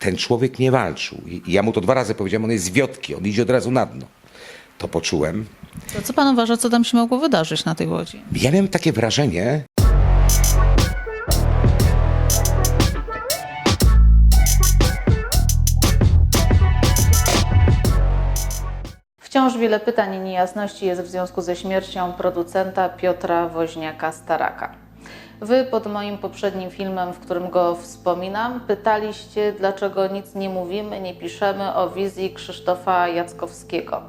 ten człowiek nie walczył. I ja mu to dwa razy powiedziałem, on jest z wiotki, on idzie od razu na dno. To poczułem. To co pan uważa, co tam się mogło wydarzyć na tej łodzi? Ja miałem takie wrażenie, Wciąż wiele pytań i niejasności jest w związku ze śmiercią producenta Piotra Woźniaka-Staraka. Wy pod moim poprzednim filmem, w którym go wspominam, pytaliście, dlaczego nic nie mówimy, nie piszemy o wizji Krzysztofa Jackowskiego.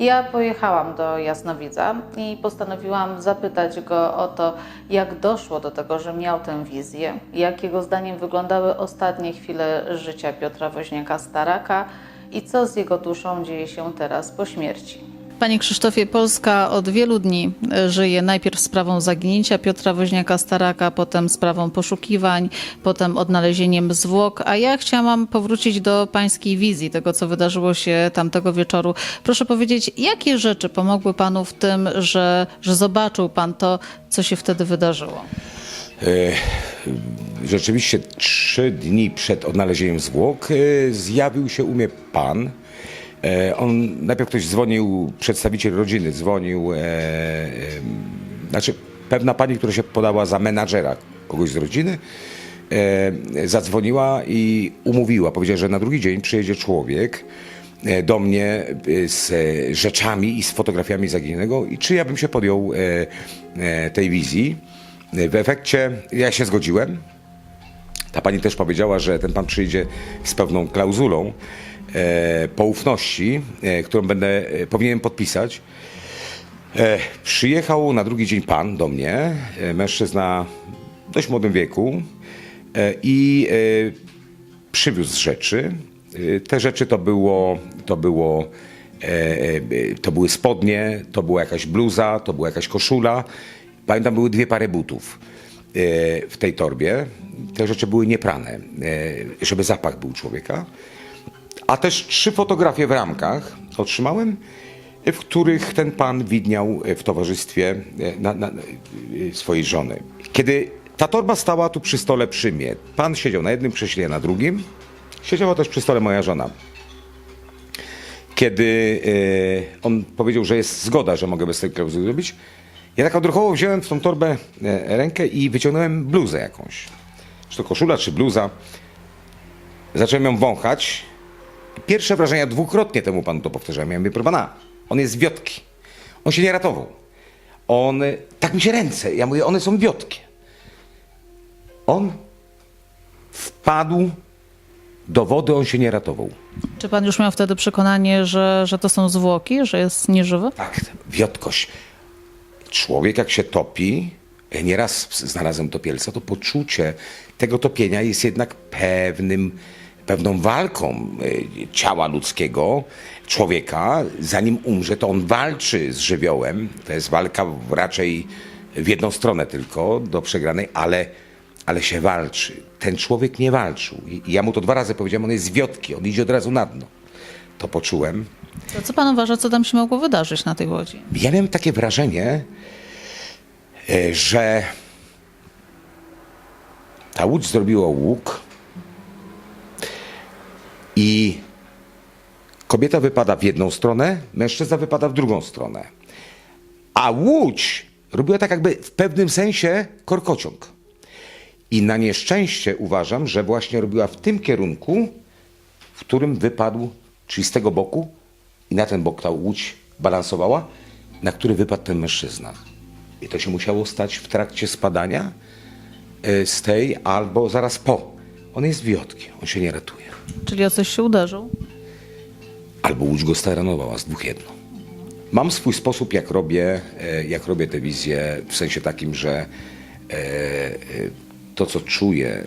Ja pojechałam do Jasnowidza i postanowiłam zapytać go o to, jak doszło do tego, że miał tę wizję, jak jego zdaniem wyglądały ostatnie chwile życia Piotra Woźniaka-Staraka i co z jego duszą dzieje się teraz po śmierci. Panie Krzysztofie, Polska od wielu dni e, żyje najpierw sprawą zaginięcia Piotra Woźniaka-Staraka, potem sprawą poszukiwań, potem odnalezieniem zwłok, a ja chciałam powrócić do pańskiej wizji, tego co wydarzyło się tamtego wieczoru. Proszę powiedzieć, jakie rzeczy pomogły panu w tym, że, że zobaczył pan to, co się wtedy wydarzyło? rzeczywiście trzy dni przed odnalezieniem zwłok e, zjawił się u mnie pan. E, On, najpierw ktoś dzwonił, przedstawiciel rodziny dzwonił, e, e, znaczy pewna pani, która się podała za menadżera kogoś z rodziny, e, zadzwoniła i umówiła. Powiedziała, że na drugi dzień przyjedzie człowiek e, do mnie e, z e, rzeczami i z fotografiami zaginionego i czy ja bym się podjął e, e, tej wizji. E, W efekcie ja się zgodziłem. Ta pani też powiedziała, że ten pan przyjdzie z pewną klauzulą poufności, e, którą będę e, powinienem podpisać. E, przyjechał na drugi dzień pan do mnie, e, mężczyzna w dość młodym wieku e, i e, przywiózł rzeczy. E, te rzeczy to było, to było e, e, to były spodnie, to była jakaś bluza, to była jakaś koszula. Pamiętam, były dwie pary butów e, w tej torbie. Te rzeczy były nieprane, e, żeby zapach był człowieka. A też trzy fotografie w ramkach otrzymałem, w których ten pan widniał w towarzystwie e, na, na, e, swojej żony. Kiedy ta torba stała tu przy stole przy mnie, pan siedział na jednym krześle, na drugim. Siedziała też przy stole moja żona. Kiedy e, on powiedział, że jest zgoda, że mogę bez tej klauzuly zrobić, ja tak odruchowo wziąłem w tą torbę e, rękę i wyciągnąłem bluzę jakąś. Czy to koszula, czy bluza. Zacząłem ją wąchać. Pierwsze wrażenia dwukrotnie temu panu to powtarzałem. Ja mówię, proszę pana, on jest wiotki. On się nie ratował. On, tak mi się ręce. Ja mówię, one są wiotkie. On wpadł do wody, on się nie ratował. Czy pan już miał wtedy przekonanie, że, że to są zwłoki, że jest nieżywy? Tak, wiotkość. Człowiek jak się topi, ja nieraz znalazłem topielca, to poczucie tego topienia jest jednak pewnym, pewną walką y, ciała ludzkiego, człowieka. Zanim umrze, to on walczy z żywiołem. To jest walka raczej w jedną stronę tylko, do przegranej, ale, ale się walczy. Ten człowiek nie walczył. I ja mu to dwa razy powiedziałem, on jest wiotki, on idzie od razu na dno. To poczułem. To co pan uważa, co tam się mogło wydarzyć na tej łodzi? Ja miałem takie wrażenie, e, że ta łódź zrobiła łuk i kobieta wypada w jedną stronę, mężczyzna wypada w drugą stronę. A łódź robiła tak jakby w pewnym sensie korkociąg. I na nieszczęście uważam, że właśnie robiła w tym kierunku, w którym wypadł, czyli z tego boku, i na ten bok ta łódź balansowała, na który wypadł ten mężczyzna. I to się musiało stać w trakcie spadania e, z tej albo zaraz po. On jest wiotki, on się nie ratuje. Czyli o coś się uderzył? Albo łódź go staranowała, z dwóch jedno. Mam swój sposób, jak robię, e, jak robię tę wizję, w sensie takim, że e, e, to, co czuję,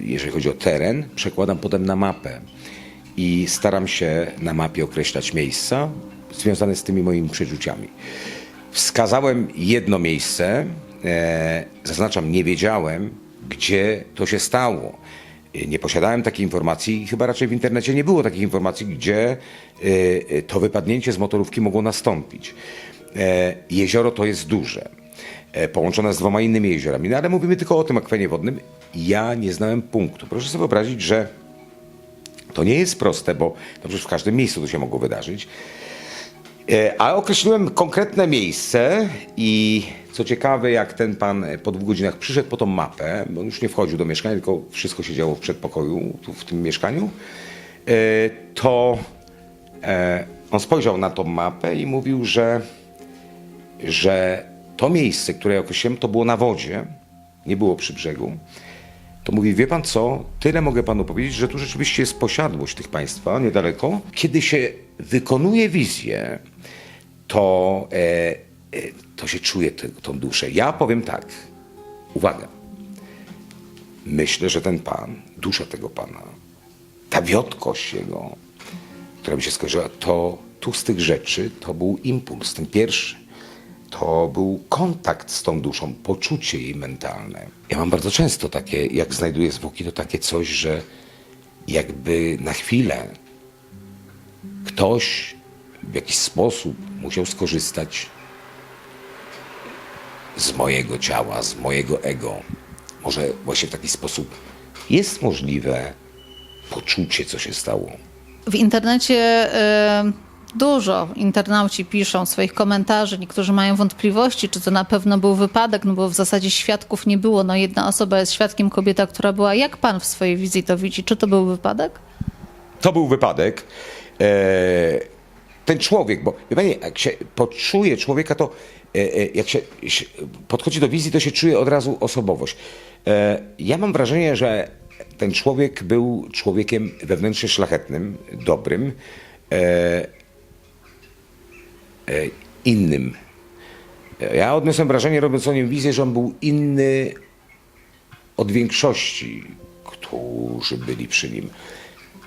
jeżeli chodzi o teren, przekładam potem na mapę i staram się na mapie określać miejsca związane z tymi moimi przeczuciami. Wskazałem jedno miejsce, zaznaczam, nie wiedziałem, gdzie to się stało. E, Nie posiadałem takiej informacji i chyba raczej w internecie nie było takich informacji, gdzie e, e, to wypadnięcie z motorówki mogło nastąpić. E, Jezioro to jest duże, e, połączone z dwoma innymi jeziorami, no ale mówimy tylko o tym akwenie wodnym. Ja nie znałem punktu. Proszę sobie wyobrazić, że To nie jest proste, bo no przecież w każdym miejscu to się mogło wydarzyć. E, A określiłem konkretne miejsce i co ciekawe, jak ten pan po dwóch godzinach przyszedł po tą mapę, bo on już nie wchodził do mieszkania, tylko wszystko się działo w przedpokoju, tu w tym mieszkaniu, e, to e, on spojrzał na tą mapę i mówił, że, że to miejsce, które ja określiłem, to było na wodzie, nie było przy brzegu. To mówi, wie pan co, tyle mogę panu powiedzieć, że tu rzeczywiście jest posiadłość tych państwa niedaleko. Kiedy się wykonuje wizję, to, e, e, to się czuje tę- tą duszę. Ja powiem tak, uwaga, myślę, że ten pan, dusza tego pana, ta wiotkość jego, która mi się skojarzyła, to tu z tych rzeczy to był impuls, ten pierwszy. To był kontakt z tą duszą, poczucie jej mentalne. Ja mam bardzo często takie, jak znajduję zwłoki, to takie coś, że jakby na chwilę ktoś w jakiś sposób musiał skorzystać z mojego ciała, z mojego ego. Może właśnie w taki sposób jest możliwe poczucie, co się stało. W internecie e, dużo internauci piszą swoich komentarzy, niektórzy mają wątpliwości, czy to na pewno był wypadek, no bo w zasadzie świadków nie było. No jedna osoba jest świadkiem, kobieta, która była. Jak pan w swojej wizji to widzi? Czy to był wypadek? To był wypadek. E, ten człowiek, bo wie jak się poczuje człowieka, to e, e, jak się, podchodzi do wizji, to się czuje od razu osobowość. Ja mam wrażenie, że ten człowiek był człowiekiem wewnętrznie szlachetnym, dobrym, innym. E, Ja odniosłem wrażenie, robiąc o nim wizję, że on był inny od większości, którzy byli przy nim.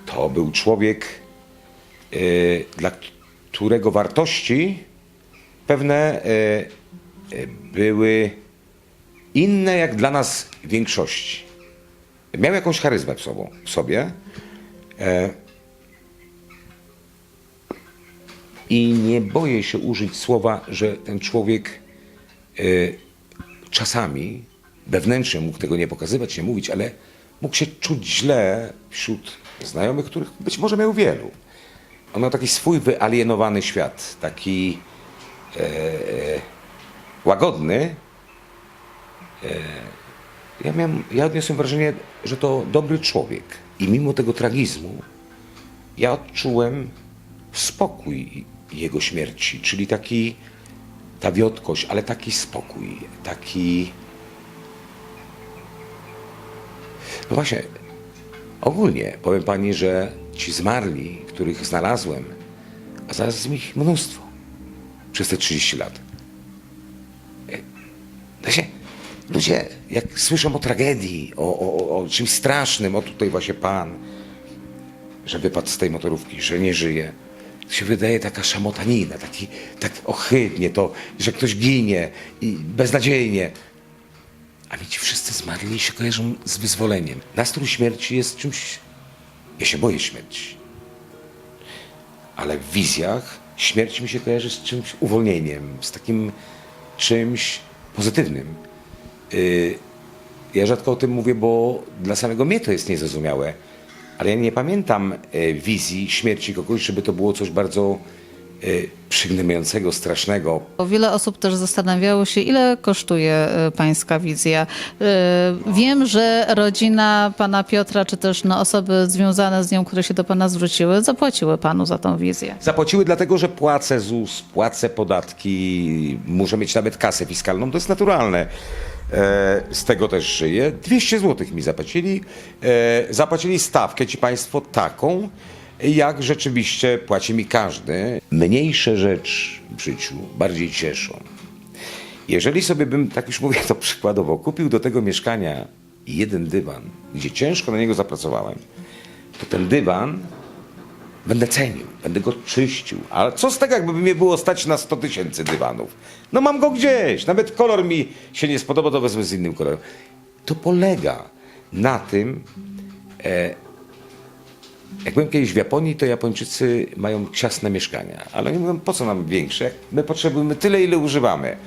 To był człowiek, y, dla którego wartości pewne były inne jak dla nas większości. Miał jakąś charyzmę w sobie. I nie boję się użyć słowa, że ten człowiek y, czasami wewnętrznie mógł tego nie pokazywać, nie mówić, ale mógł się czuć źle wśród znajomych, których być może miał wielu. On miał taki swój wyalienowany świat, taki e, łagodny. E, ja, miałem, ja odniosłem wrażenie, że to dobry człowiek. I mimo tego tragizmu, ja odczułem spokój jego śmierci, czyli taki, ta wiotkość, ale taki spokój, taki. No właśnie, ogólnie powiem pani, że ci zmarli, których znalazłem, a znalazłem ich mnóstwo przez te 30 lat. Właśnie, ludzie, jak słyszą o tragedii, o, o- o czymś strasznym, o tutaj właśnie pan, że wypadł z tej motorówki, że nie żyje. Się wydaje taka szamotanina, taki, tak ohydnie to, że ktoś ginie i beznadziejnie. A mi ci wszyscy zmarli się kojarzą z wyzwoleniem. Nastrój śmierci jest czymś... Ja się boję śmierci. Ale w wizjach śmierć mi się kojarzy z czymś uwolnieniem, z takim czymś pozytywnym. Y, ja rzadko o tym mówię, bo dla samego mnie to jest niezrozumiałe. Ale ja nie pamiętam e, wizji śmierci kogoś, żeby to było coś bardzo e, przygnębiającego, strasznego. Bo Wiele osób też zastanawiało się, ile kosztuje e, pańska wizja. Wiem, że rodzina pana Piotra, czy też no, osoby związane z nią, które się do pana zwróciły, zapłaciły panu za tą wizję. Zapłaciły dlatego, że płacę ZUS, płacę podatki, muszę mieć nawet kasę fiskalną, to jest naturalne. E, z tego też żyję. 200 zł mi zapłacili. E, zapłacili stawkę ci państwo taką, jak rzeczywiście płaci mi każdy. Mniejsze rzeczy w życiu bardziej cieszą. Jeżeli sobie bym, tak już mówię to przykładowo, kupił do tego mieszkania jeden dywan, gdzie ciężko na niego zapracowałem, to ten dywan będę cenił, będę go czyścił. Ale co z tego, jakby mnie było stać na 100 tysięcy dywanów? No mam go gdzieś, nawet kolor mi się nie spodoba, to wezmę z innym kolorem. To polega na tym, e, jak byłem kiedyś w Japonii, to Japończycy mają ciasne mieszkania, ale oni mówią, po co nam większe? My potrzebujemy tyle, ile używamy.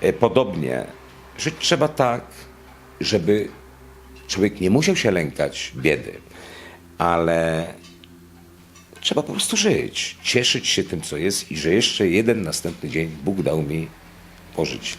E, podobnie, żyć trzeba tak, żeby człowiek nie musiał się lękać biedy, ale trzeba po prostu żyć, cieszyć się tym, co jest i że jeszcze jeden następny dzień Bóg dał mi pożyć.